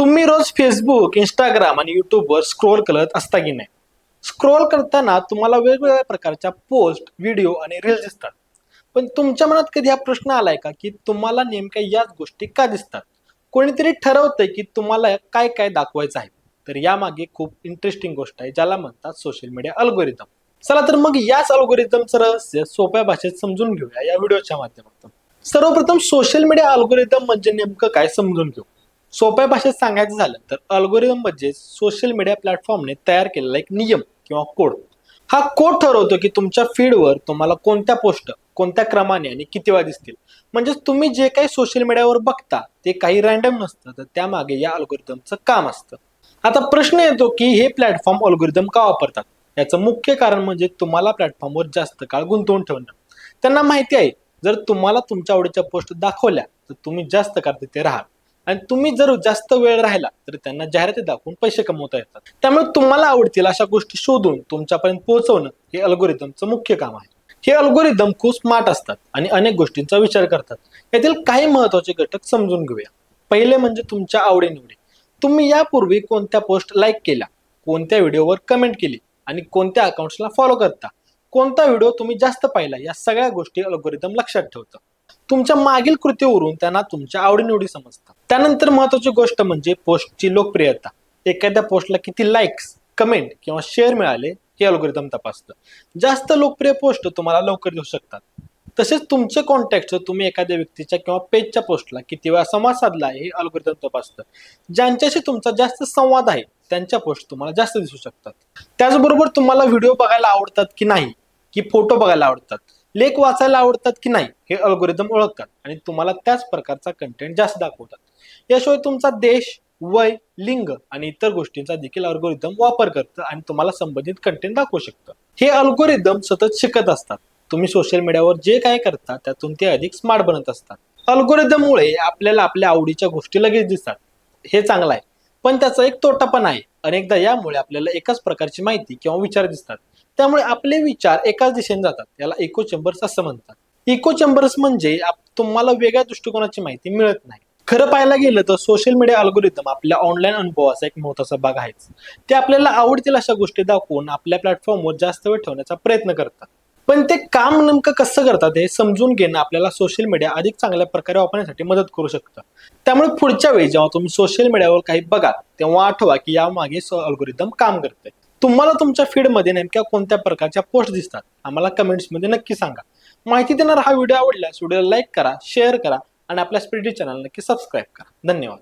तुम्ही रोज Facebook Instagram आणि युट्यूबवर स्क्रोल करत असता की नाही? स्क्रोल करताना तुम्हाला वेगवेगळ्या प्रकारच्या पोस्ट व्हिडिओ आणि रील्स दिसतात. पण तुमच्या मनात कधी हा प्रश्न आलाय का की तुम्हाला नेमक्या याच गोष्टी का दिसतात? कोणीतरी ठरवतंय की तुम्हाला काय काय दाखवायचं आहे. तर यामागे खूप इंटरेस्टिंग गोष्ट आहे ज्याला म्हणतात सोशल मीडिया अल्गोरिदम चला तर मग याच अल्गोरिदमचं रहस्य सोप्या भाषेत समजून घेऊया या व्हिडिओच्या माध्यमातून. सर्वप्रथम सोशल मीडिया अल्गोरिदम म्हणजे नेमकं काय समजून घेऊ? सोप्या भाषेत सांगायचं झालं तर अल्गोरिदम म्हणजे सोशल मीडिया प्लॅटफॉर्मने तयार केलेला एक नियम किंवा कोड हा कोड ठरवतो की तुमच्या फीडवर तुम्हाला कोणत्या पोस्ट कोणत्या क्रमाने आणि किती वेळा दिसतील. म्हणजे तुम्ही जे काही सोशल मीडियावर बघता ते काही रॅन्डम नसतं तर त्यामागे या अल्गोरिदमचं काम असतं. आता प्रश्न येतो की हे प्लॅटफॉर्म अल्गोरिदम का वापरतात? याचं मुख्य कारण म्हणजे तुम्हाला प्लॅटफॉर्मवर जास्त काळ गुंतवून ठेवणं. त्यांना माहिती आहे जर तुम्हाला तुमच्या आवडीच्या पोस्ट दाखवल्या तर तुम्ही जास्त काळ तिथे राहाल. आणि तुम्ही जर जास्त वेळ राहिला तर त्यांना जाहिराती दाखवून पैसे कमवता येतात. त्यामुळे तुम्हाला आवडतील अशा गोष्टी शोधून तुमच्यापर्यंत पोहोचवणं हे अल्गोरिदमचं मुख्य काम आहे. हे अल्गोरिदम खूप स्मार्ट असतात आणि अनेक गोष्टींचा विचार करतात. यातील काही महत्त्वाचे घटक समजून घेऊया. पहिले म्हणजे तुमच्या आवडीनिवडी. तुम्ही यापूर्वी कोणत्या पोस्ट लाईक केल्या कोणत्या व्हिडिओवर कमेंट केली आणि कोणत्या अकाउंट्सला फॉलो करता? कोणता व्हिडिओ तुम्ही जास्त पाहिला? या सगळ्या गोष्टी अल्गोरिदम लक्षात ठेवतं. तुमच्या मागील कृतीवरून त्यांना तुमच्या आवडीनिवडी समजतात. त्यानंतर महत्वाची गोष्ट म्हणजे पोस्टची लोकप्रियता. एखाद्या पोस्टला किती लाईक्स कमेंट किंवा शेअर मिळाले हे अल्गोरिदम तपासतं. जास्त लोकप्रिय पोस्ट तुम्हाला लवकर देऊ शकतात. तसेच तुमचे कॉन्टॅक्ट तुम्ही एखाद्या व्यक्तीच्या किंवा पेजच्या पोस्टला किती वेळा संवाद साधला आहे हे अल्गोरिदम तपासतं. ज्यांच्याशी तुमचा जास्त संवाद आहे त्यांच्या पोस्ट तुम्हाला जास्त दिसू शकतात. त्याचबरोबर तुम्हाला व्हिडिओ बघायला आवडतात की नाही की फोटो बघायला आवडतात. लेख वाचायला आवडतात की नाही हे अल्गोरिदम ओळखतात आणि तुम्हाला त्याच प्रकारचा कंटेंट जास्त दाखवतात. याशिवाय तुमचा देश वय लिंग आणि इतर गोष्टींचा देखील अल्गोरिदम वापर करतं आणि तुम्हाला संबंधित कंटेंट दाखवू शकतं. हे अल्गोरिदम सतत शिकत असतात. तुम्ही सोशल मीडियावर जे काय करता त्यातून ते अधिक स्मार्ट बनत असतात. अल्गोरिदममुळे आपल्याला आपल्या आवडीच्या गोष्टी लगेच दिसतात. हे चांगलं आहे. पण त्याचा एक तोटा पण आहे. अनेकदा यामुळे आपल्याला एकाच प्रकारची माहिती किंवा विचार दिसतात. त्यामुळे आपले विचार एकाच दिशेने जातात. याला इको चेंबर्स असं म्हणतात. इको चेंबर्स म्हणजे तुम्हाला वेगळ्या दृष्टिकोनाची माहिती मिळत नाही. खरं पाहायला गेलं तर सोशल मीडिया अल्गोरिदम आपल्या ऑनलाईन अनुभवाचा एक महत्त्वाचा भाग आहेच. ते आपल्याला आवडतील अशा गोष्टी दाखवून आपल्या प्लॅटफॉर्मवर जास्त वेळ ठेवण्याचा प्रयत्न करतात. पण ते काम नेमकं कसं करतात हे समजून घेणं आपल्याला सोशल मीडिया अधिक चांगल्या प्रकारे वापरण्यासाठी मदत करू शकतं. त्यामुळे पुढच्या वेळी जेव्हा तुम्ही सोशल मीडियावर काही बघा तेव्हा आठवा की यामागे अल्गोरिदम काम करते तुम्हाला तुमच्या फीडमध्ये नेमक्या कोणत्या प्रकारच्या पोस्ट दिसतात? आम्हाला कमेंट्समध्ये नक्की सांगा. माहिती देणारा हा व्हिडिओ आवडल्यास व्हिडिओला लाईक करा शेअर करा आणि आपल्या स्पिरिटी चॅनल नक्की सबस्क्राईब करा. धन्यवाद.